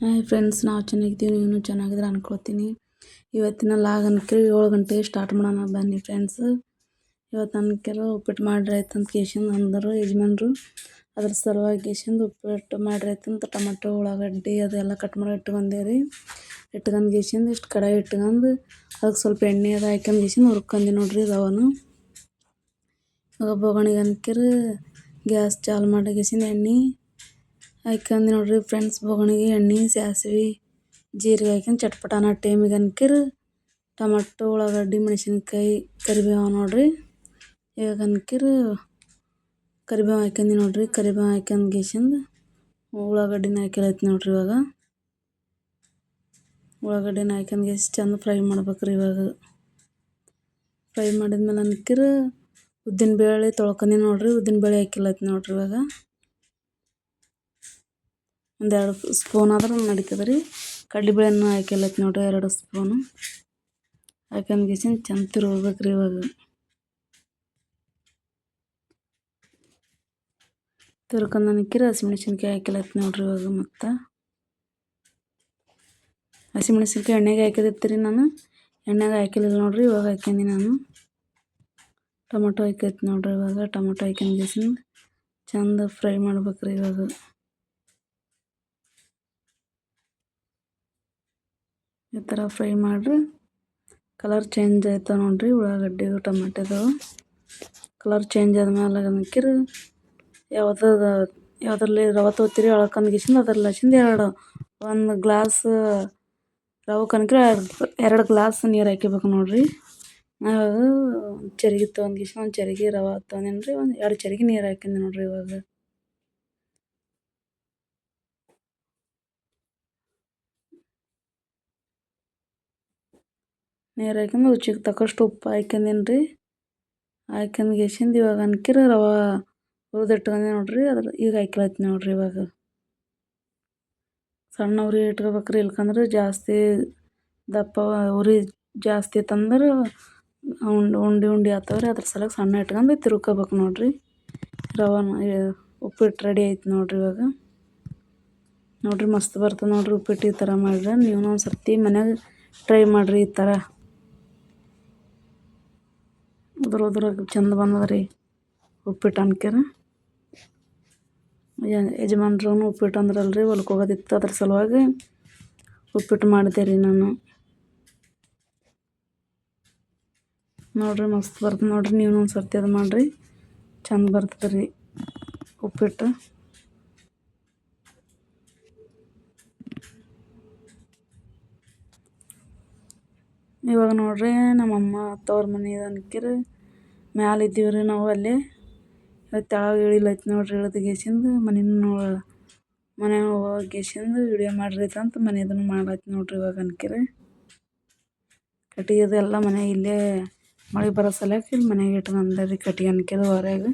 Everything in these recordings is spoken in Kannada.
ಹಾಯ್ ಫ್ರೆಂಡ್ಸ್ ನಾವು ಚೆನ್ನಾಗಿದ್ದೀವಿ, ನೀವು ಚೆನ್ನಾಗಿದ್ರೆ ಅನ್ಕೊಳ್ತೀನಿ. ಇವತ್ತಿನ ಲಾಗ್ ಅನ್ಕರಿ ಏಳು ಗಂಟೆಗೆ ಸ್ಟಾರ್ಟ್ ಮಾಡೋಣ ಬನ್ನಿ ಫ್ರೆಂಡ್ಸ್ ಇವತ್ತು ಅನ್ಕರ ಉಪ್ಪಿಟ್ಟು ಮಾಡಿರಾಯ್ತಂತ ಕೇಶಿಂದ ಅಂದರು, ಯಜಮಾನ್ರು. ಅದ್ರ ಸಲುವಾಗಿ ಕೇಶಿಂದ ಉಪ್ಪಿಟ್ಟು ಮಾಡಿರಾಯ್ತಂತ ಟೊಮೆಟೊ, ಉಳ್ಳಾಗಡ್ಡಿ ಅದೆಲ್ಲ ಕಟ್ ಮಾಡಿ ಇಟ್ಕೊಂಡೇರಿ ಇಟ್ಕೊಂಡು ಕೇಶಿಂದ ಇಷ್ಟು ಕಡಾಯಿ ಇಟ್ಕೊಂಡು ಅದಕ್ಕೆ ಸ್ವಲ್ಪ ಎಣ್ಣೆ ಅದು ಹಾಕ್ಯಂದು ಗೇಶಿಂದ ಹುರ್ಕೊಂಡಿ ನೋಡ್ರಿ ಅವನು. ಇವಾಗ ಬೊಗಣಿಗೆ ಅನ್ಕೇರಿ ಗ್ಯಾಸ್ ಚಾಲು ಮಾಡಿ ಕೇಶಿಂದ ಎಣ್ಣೆ. ಹಾಕ್ಯಂದು ನೋಡಿರಿ ಫ್ರೆಂಡ್ಸ್ ಬೊಗಣಿಗೆ ಎಣ್ಣೆ, ಸಾಸ್ವೆ, ಜೀರಿಗೆ ಹಾಕ್ಯಂದು ಚಟ್ಪಟ ಅನ್ನೋ ಟೈಮಿಗೆ ಅನ್ಕರ ಟೊಮೆಟೊ, ಉಳ್ಳಾಗಡ್ಡಿ, ಮೆಣಸಿನ್ಕಾಯಿ, ಕರಿಬೇವು ನೋಡಿರಿ. ಇವಾಗ ಅನ್ಕರ ಕರಿಬೇವು ಹಾಕ್ಯಂದು ನೋಡಿರಿ. ಕರಿಬೇವು ಹಾಕ್ಯಂದು ಗೇಸಿಂದ ಉಳ್ಳಾಗಡ್ಡಿನ ಹಾಕಿರೈತೆ ನೋಡಿರಿ ಇವಾಗ. ಉಳ್ಳಾಗಡ್ಡಿನ ಹಾಕ್ಯಂದು ಗೇಸಿ ಚಂದ ಫ್ರೈ ಮಾಡ್ಬೇಕ್ರಿ ಇವಾಗ. ಫ್ರೈ ಮಾಡಿದ್ಮೇಲೆ ಅನ್ಕರ ಉದ್ದಿನ ಬೇಳೆ ತೊಳ್ಕೊಂಡಿ ನೋಡಿರಿ. ಉದ್ದಿನ ಬೇಳೆ ಹಾಕಿಲ್ಲೈತೆ ನೋಡಿರಿ ಇವಾಗ. ಒಂದೆರಡು ಸ್ಪೂನ್ ಆದ್ರೆ ನಡೀತದೆ ರೀ. ಕಡ್ಲೆಬೇಳೆನೂ ಹಾಕಿಲ್ಲೈತೆ ನೋಡಿರಿ, ಎರಡು ಸ್ಪೂನು. ಹಾಕ್ಯಂದು ಗೀಸಿನ ಚಂದ ತಿರ್ಗ್ಬೇಕು ರೀ ಇವಾಗ. ತಿರ್ಕೊಂಡು ನನಕಿರ ಹಸಿಮೆಣ್ಸಿನ್ಕಾಯಿ ಹಾಕಿಲ್ಲೈತೆ ನೋಡ್ರಿ ಇವಾಗ ಮತ್ತು. ಹಸಿಮೆಣ್ಸಿನ್ಕಾಯಿ ಎಣ್ಣೆಗೆ ಹಾಕಿದಿತ್ತು ರೀ ನಾನು. ಎಣ್ಣೆಗೆ ಹಾಕಿಲ್ಲ ನೋಡ್ರಿ, ಇವಾಗ ಹಾಕ್ಯಂಡಿ ನಾನು. ಟೊಮೊಟೊ ಹಾಕೈತಿ ನೋಡ್ರಿ ಇವಾಗ, ಟೊಮೊಟೊ ಹಾಕ್ಯಂದು ಗೀಸಿನ ಚಂದ ಫ್ರೈ ಮಾಡ್ಬೇಕು ರೀ ಇವಾಗ. ಈ ಥರ ಫ್ರೈ ಮಾಡಿರಿ. ಕಲರ್ ಚೇಂಜ್ ಆಯ್ತಾವೆ ನೋಡಿರಿ. ಉಳ್ಳಾಗಡ್ಡಿ ಟೊಮೆಟೊದು ಕಲರ್ ಚೇಂಜ್ ಆದ್ಮೇಲೆ ಅದಕ್ಕಿರ ಯಾವುದದ ಯಾವುದ್ರಲ್ಲಿ ರವೆ ತೊಗೊತೀರಿ ಅಳ್ಕಂದು ಗಿಶಿಂದ ಅದ್ರಲ್ಲಿ ಹಚ್ಚಿಂದ ಎರಡು. ಒಂದು ಗ್ಲಾಸ್ ರವೆ ಕನಕ್ರ ಎರಡು ಗ್ಲಾಸ್ ನೀರು ಹಾಕಿಬೇಕು ನೋಡಿರಿ. ನಾವು ಚರಿಗೆ ತೊಗೊಂಡು ಒಂದು ಚರಿಗೆ ರವೆ ತೊಗೊಂಡೇನಿ ರೀ ಒಂದು ಎರಡು ಚರಿಗೆ ನೀರು ಹಾಕಿನಿ ನೋಡಿರಿ ಇವಾಗ. ನೀರು ಹಾಕ್ಯಂಡು ರುಚಿಗೆ ತಕ್ಕಷ್ಟು ಉಪ್ಪು ಹಾಕ್ಯಂಡೀನಿ ರೀ ಹಾಕ್ಯಂದು ಗೆಸಿಂದು ಇವಾಗ ಅನ್ಕಿರ ರವೆ ಹುರಿದಿಟ್ಕೊಂಡೆ ನೋಡಿರಿ, ಅದ್ರ ಈಗ ಹಾಕಿಲತ್ತಿ ನೋಡಿರಿ ಇವಾಗ. ಸಣ್ಣ ಉರಿ ಇಟ್ಕೋಬೇಕ್ರಿ, ಇಲ್ಕಂದ್ರೆ ಜಾಸ್ತಿ ದಪ್ಪ ಉರಿ ಜಾಸ್ತಿ ತಂದ್ರೆ ಉಂಡೆ ಉಂಡೆ ಉಂಡೆ ಆತವ್ರಿ, ಅದ್ರ ಸಲಕ್ಕ ಸಣ್ಣ ಇಟ್ಕೊಂಡು ತಿರ್ಕೋಬೇಕು ನೋಡ್ರಿ. ರವಾನ ಉಪ್ಪಿಟ್ಟು ರೆಡಿ ಆಯ್ತು ನೋಡ್ರಿ ಇವಾಗ. ನೋಡ್ರಿ ಮಸ್ತ್ ಬರ್ತದೆ ನೋಡ್ರಿ ಉಪ್ಪಿಟ್ಟು ಈ ಥರ ಮಾಡ್ರಿ, ನೀವು ಒಂದು ಸರ್ತಿ ಮನ್ಯಾಗ ಟ್ರೈ ಮಾಡಿರಿ ಈ ಥರ ಉದ್ರ ಉದ್ರಾಗ ಚಂದ ಬಂದದ್ರಿ ಉಪ್ಪಿಟ್ಟು ಅನ್ಕ್ಯಾರ ಯಜಮಾನ್ರು ಉಪ್ಪಿಟ್ಟು ಅಂದ್ರಲ್ರಿ ಹೊಲಕ್ಕೆ ಹೋಗೋದಿತ್ತು ಅದ್ರ ಸಲುವಾಗಿ ಉಪ್ಪಿಟ್ಟು ಮಾಡಿದೆ ರೀ ನಾನು. ನೋಡ್ರಿ ಮಸ್ತ್ ಬರ್ತದೆ ನೋಡ್ರಿ ನೀವು ಒಂದು ಸರ್ತಿ ಅದು ಮಾಡಿರಿ. ಚಂದ ಬರ್ತದೆ ರೀ ಉಪ್ಪಿಟ್ಟು. ಇವಾಗ ನೋಡ್ರಿ ನಮ್ಮಮ್ಮ ತವ್ರು ಮನೆ ಅನ್ಕಿರಿ. ಮ್ಯಾಲೆ ಇದ್ದೀವಿ ರೀ ನಾವು ಅಲ್ಲಿ. ತೆಳಗೆ ಇಳಿಲೈತಿ ನೋಡ್ರಿ ಇಳ್ದು ಗೇಸಿಂದ ಮನೆನೂ ನೋ ಮನೆಗೆ ಹೋಗಿ ಗೇಸಿಂದ ವಿಡಿಯೋ ಮಾಡ್ರಿ ಅಂತ ಮನೆದನ್ನು ಮಾಡೈತಿ ನೋಡ್ರಿ ಇವಾಗ ಅನ್ಕಿರಿ. ಕಟ್ಟಿಗೆ ಎಲ್ಲ ಮನೆ ಇಲ್ಲೇ ಮಳೆ ಬರೋ ಸಲಕ್ಕೆ ಇಲ್ಲಿ ಮನೆಗೆ ಇಟ್ಕೊಂಡೆ ರೀ ಕಟ್ಟಿಗೆ ಅನ್ಕಿದ ಹೊರಗೆ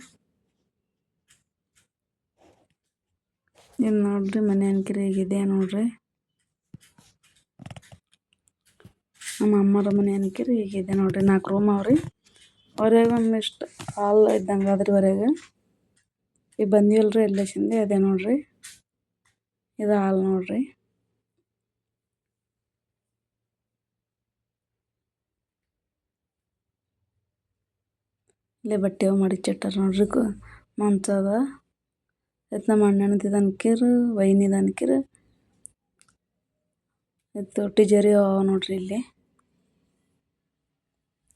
ಇನ್ನು ನೋಡ್ರಿ ಮನೆ ಅನ್ಕಿರಿ ಈಗಿದೆ ನೋಡ್ರಿ. ನಮ್ಮ ಅಮ್ಮರ ಮನೆ ಅನ್ಕಿರಿ ಈಗಿದೆ ನೋಡ್ರಿ ನಾಲ್ಕು ರೂಮ್ ಅವ್ರಿ. ಹೊರಗೆ ಒಂದಿಷ್ಟು ಹಾಲ್ ಇದ್ದಂಗೆ ಅದ್ರಿ ಹೊರಗೆ ಈಗ ಬಂದಿವಲ್ರಿ ಎಲ್ಲೇಶಿಂದ ಅದೇ ನೋಡ್ರಿ. ಇದು ಹಾಲ್ ನೋಡ್ರಿ. ಇಲ್ಲೇ ಬಟ್ಟೆ ಮಡಿಚಿಟ್ಟಾರ ನೋಡ್ರಿ ಮಂಚದ ಆಯ್ತು ನಮ್ಮ ಅಣ್ಣನದಿದ ಅನ್ಕಿರು, ವೈನಿದು ಅನ್ಕಿರು. ಇತ್ತು ಟಿಜರಿ ಅವ ನೋಡ್ರಿ ಇಲ್ಲಿ.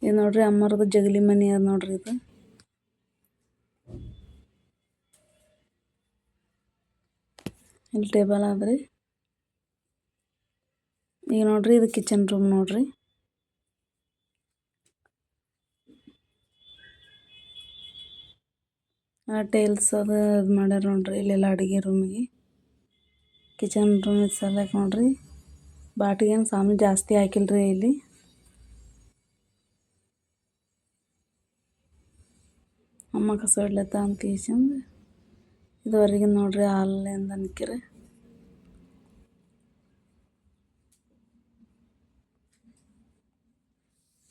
ಇದು ನೋಡ್ರಿ ಅಮ್ಮರದು ಜಗಲಿ ಮನಿ ಅದ ನೋಡ್ರಿ ಇದು. ಇಲ್ಲಿ ಟೇಬಲ್ ಆದ್ರಿ. ಈಗ ನೋಡ್ರಿ ಇದು ಕಿಚನ್ ರೂಮ್ ನೋಡ್ರಿ. ಆ ಟೈಲ್ಸ್ ಅದು ಇದು ಮಾಡ್ಯಾರ ನೋಡ್ರಿ ಇಲ್ಲೆಲ್ಲ ಅಡುಗೆ ರೂಮಿಗೆ. ಕಿಚನ್ ರೂಮ್ ಸಲಕ್ಕೆ ನೋಡ್ರಿ. ಬಾಟಿಗೇನು ಸಾಮಾನು ಜಾಸ್ತಿ ಹಾಕಿಲ್ರಿ ಇಲ್ಲಿ. ಅಮ್ಮ ಕಸ ಹೊಡ್ಲತ್ತ ಅಂತ ಈಸಿಂದ ಇದುವರೆಗೆ ನೋಡ್ರಿ ಹಾಲಿಂದ ಅನ್ಕಿರಿ.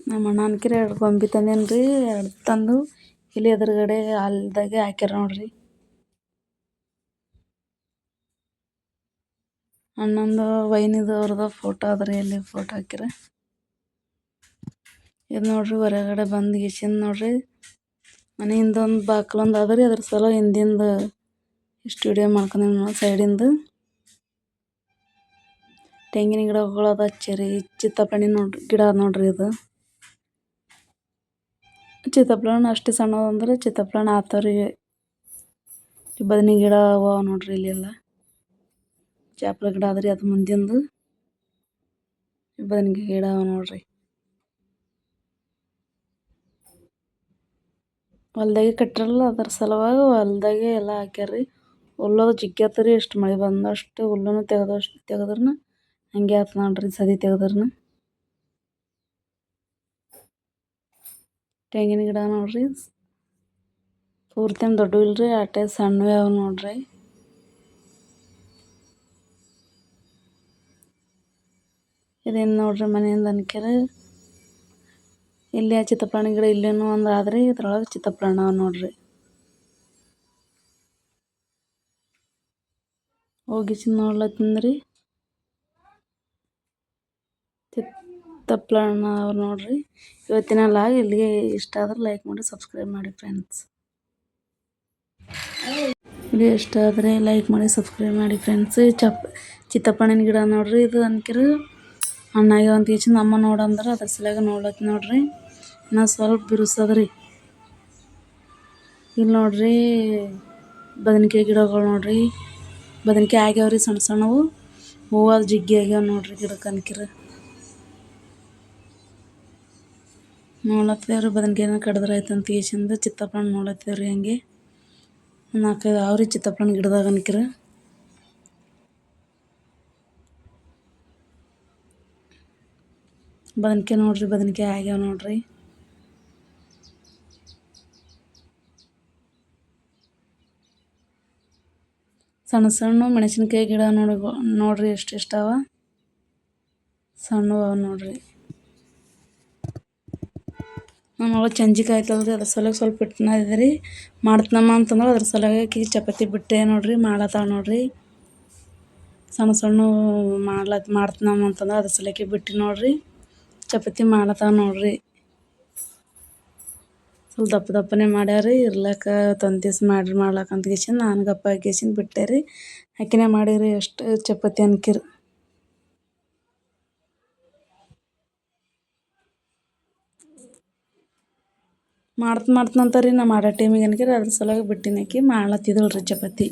ನಮ್ಮ ಅಣ್ಣ ಅನ್ಕಿರಿ ಎರಡು ಗೊಂಬಿ ತಂದೇನು ರೀ ಎರಡು ತಂದು ಇಲ್ಲಿ ಎದುರುಗಡೆ ಹಾಲ್ದಾಗೆ ಹಾಕ್ಯಾರ ನೋಡ್ರಿ. ಅಣ್ಣಂದು ವೈನಿದವ್ರದ್ದು ಫೋಟೋ ಅದ ರೀ ಇಲ್ಲಿ ಫೋಟೋ ಹಾಕಿರ ಇದು ನೋಡ್ರಿ ಹೊರಗಡೆ ಬಂದು ಗಿಶಿಂದ ನೋಡ್ರಿ. ಮನೆ ಹಿಂದೊಂದು ಬಾಕ್ಲೊಂದು ಅದ ರೀ, ಅದ್ರ ಸಲ ಹಿಂದಿಂದ ಸ್ಟುಡಿಯೋ ಮಾಡ್ಕೊಂಡೇನಿ ನೋಡಿ ಸೈಡಿಂದು ತೆಂಗಿನ ಗಿಡಗಳು ಅದ ಹಚ್ಚರಿ ಚಿತ್ತಪಣಿ ನೋಡ್ರಿ, ಗಿಡ ನೋಡ್ರಿ ಇದು. ಚಿತ್ತಪಳನ್ ಅಷ್ಟು ಸಣ್ಣದಂದ್ರೆ ಅಂದ್ರೆ ಚಿತ್ತಪಳನ್ ಆತವ್ರಿ. ಬದನೆ ಗಿಡ ಅವ ನೋಡ್ರಿ ಇಲ್ಲೆಲ್ಲ ಚಾಪಲ ಗಿಡ ಅದ್ರಿ ಅದು ಮುಂದಿಂದು. ಬದನೆ ಗಿಡ ಅವ ನೋಡ್ರಿ. ಹೊಲ್ದಾಗೆ ಕಟ್ಟಿರಲ್ಲ, ಅದ್ರ ಸಲುವಾಗಿ ಹೊಲ್ದಾಗೆ ಎಲ್ಲ ಹಾಕ್ಯಾರ್ರಿ. ಹುಲ್ಲದು ಜಿಗ್ಗಿ ಎಷ್ಟು ಮಳೆ ಬಂದಷ್ಟು ಹುಲ್ಲನ್ನು ತೆಗೆದಷ್ಟು ತೆಗೆದ್ರೂ ಹಂಗೆ ಆತು ನೋಡ್ರಿ ಸದಿ ತೆಗೆದ್ರೂ ತೆಂಗಿನ ಗಿಡ ನೋಡ್ರಿ ಪೂರ್ತಿ ದೊಡ್ಡ ಇಲ್ರಿ, ಆಟೆ ಸಣ್ಣವೇ ಅವ ನೋಡ್ರಿ. ಇದೇನು ನೋಡ್ರಿ ಮನೆಯಿಂದ ಅನ್ಕ್ಯಾರ ಇಲ್ಲಿ ಚಿತ್ತಪ್ರಾಣಿ ಗಿಡ ಇಲ್ಲೇನೋ ಒಂದು ಆದ್ರಿ ಇದ್ರೊಳಗೆ ಚಿತ್ತಪ್ರಾಣ ನೋಡ್ರಿ. ಹೋಗಿ ನೋಡ್ಲತ್ತಂದ್ರಿ ಚಿತ್ತಪ್ರಾಣ ಅವ್ರು ನೋಡ್ರಿ. ಇವತ್ತಿನ ಲಾಗ್ ಇಲ್ಲಿಗೆ ಇಷ್ಟ ಆದ್ರೆ ಲೈಕ್ ಮಾಡಿ ಸಬ್ಸ್ಕ್ರೈಬ್ ಮಾಡಿ ಫ್ರೆಂಡ್ಸ್ ಇದು ಇಷ್ಟ ಆದರೆ ಲೈಕ್ ಮಾಡಿ ಸಬ್ಸ್ಕ್ರೈಬ್ ಮಾಡಿ ಫ್ರೆಂಡ್ಸ್ ಚಪ್ ಚಿತ್ತಪ್ಪಣ್ಣಿನ ಗಿಡ ನೋಡ್ರಿ ಇದು ಅನ್ಕಿರು ಅಣ್ಣಗೆ ಒಂದು ಈಚಿಂದ ಅಮ್ಮ ನೋಡಂದ್ರೆ ಅದ್ರ ಸಲುವಾಗಿ ನೋಡ್ಲತ್ತಿ ನೋಡ್ರಿ. ಇನ್ನೂ ಸ್ವಲ್ಪ ಬಿರುಸದ್ರಿ. ಇಲ್ಲಿ ನೋಡ್ರಿ ಬದನಿಕಾಯಿ ಗಿಡಗಳು ನೋಡ್ರಿ. ಬದನೆಕಾಯಿ ರೀ ಸಣ್ಣ ಸಣ್ಣವು. ಹೂವು ಜಿಗ್ಗಿ ಆಗ್ಯಾವ ನೋಡ್ರಿ ಗಿಡಕ್ಕೆ ಅನ್ಕಿರ. ಬದನೆಕಾಯಿನ ಕಡಿದ್ರೆ ಆಯ್ತು ಅಂತ ಈಚಿಂದ ಚಿತ್ತಪ್ಪಣ್ಣ ನೋಡ್ಲತ್ತಿದೇವ್ರಿ ಹಂಗೆ. ನಾಲ್ಕೈದು ಅವ್ರಿ ಚಿತ್ತಪ್ಪಣ್ಣ ಗಿಡದಾಗ ಅನ್ಕಿರ. ಬದನೆಕಾಯಿ ನೋಡ್ರಿ ಬದನಿಕಾಯಿ ಆಗ್ಯಾವ ನೋಡ್ರಿ. ಸಣ್ಣ ಸಣ್ಣ ಮೆಣಸಿನ್ಕಾಯಿ ಗಿಡ ನೋಡಿ, ನೋಡ್ರಿ ಎಷ್ಟು ಎಷ್ಟಾವ. ಸಣ್ಣವ ನೋಡ್ರಿ. ನಮ್ಮ ಚಂಜಿಕಾಯಿ ಆಯ್ತಲ್ರಿ ಅದ್ರ ಸಲುವಾಗಿ ಸ್ವಲ್ಪ ಹಿಟ್ಟನ್ನ ಇದ್ರಿ. ಮಾಡ್ತನಮ್ಮ ಅಂತಂದ್ರೆ ಅದ್ರ ಸಲುವಾಗಿ ಚಪಾತಿ ಬಿಟ್ಟೆ ನೋಡ್ರಿ ಮಾಡತ್ತಾಳ ನೋಡ್ರಿ. ಸಣ್ಣ ಸಣ್ಣ ಮಾಡ್ಲತ್, ಮಾಡ್ತನಮ್ಮ ಅಂತಂದ್ರೆ ಅದ್ರ ಸಲಕ್ಕೆ ಬಿಟ್ಟು ನೋಡ್ರಿ. ಚಪಾತಿ ಮಾಡತ್ತಾವ ನೋಡ್ರಿ. ಸ್ವಲ್ಪ ದಪ್ಪ ದಪ್ಪನೆ ಮಾಡ್ಯಾರಿ ಇರ್ಲಕ್ಕ ತಂದು ದಿವ್ಸ ಮಾಡ್ರಿ, ಮಾಡ್ಲಾಕ ಅಂತ ಗೆಸಿನ್ ನಾನು ಗಪ್ಪ ಗೆಸಿನ್ ಬಿಟ್ಟೆ ರೀ ಹಾಕಿನೇ ಮಾಡಿರಿ ಎಷ್ಟು ಚಪಾತಿ ಅನ್ಕಿರಿ. ಮಾಡ್ತ ಮಾಡ್ತನಂತ ರೀ ನಾ ಮಾಡೋ ಟೈಮಿಗೆ ಅನ್ಕಿರಿ, ಅದ್ರ ಸಲುವಾಗಿ ಬಿಟ್ಟಿನ ಹಾಕಿ ಮಾಡ್ಲತ್ತಿದ್ದಳು ರೀ ಚಪಾತಿ.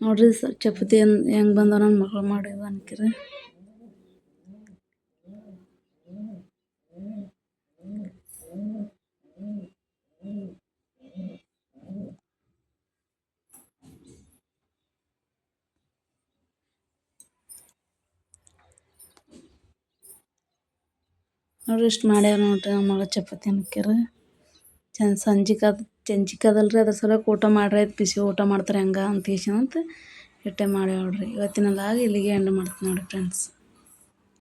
ನೋಡ್ರಿ ಸ ಚಪಾತಿ ಹೆಂಗೆ ಬಂದವ ನನ್ನ ಮಗಳು ಮಾಡಿದ ಅನ್ಕಿರಿ. ನೋಡ್ರಿ, ಇಷ್ಟು ಮಾಡ್ಯಾರ ನೋಡ್ರಿ ನಮ್ಮ ಚಪಾತಿ ಅನ್ಕ್ಯಾರ ಚಂದ ಚಂಜಿಗೆ ಅದಲ್ರಿ ಅದ್ರ ಸಲುವಾಗಿ ಊಟ ಮಾಡ್ರಿ ಆಯ್ತು, ಬಿಸಿ ಊಟ ಮಾಡ್ತಾರೆ ಹೆಂಗೆ ಅಂತ ಅಂತ ಇಟ್ಟೆ ಮಾಡ್ಯಾವ ನೋಡ್ರಿ. ಇಲ್ಲಿಗೆ ಎಂಡ್ ಮಾಡ್ತೀನಿ ನೋಡಿ ಫ್ರೆಂಡ್ಸ್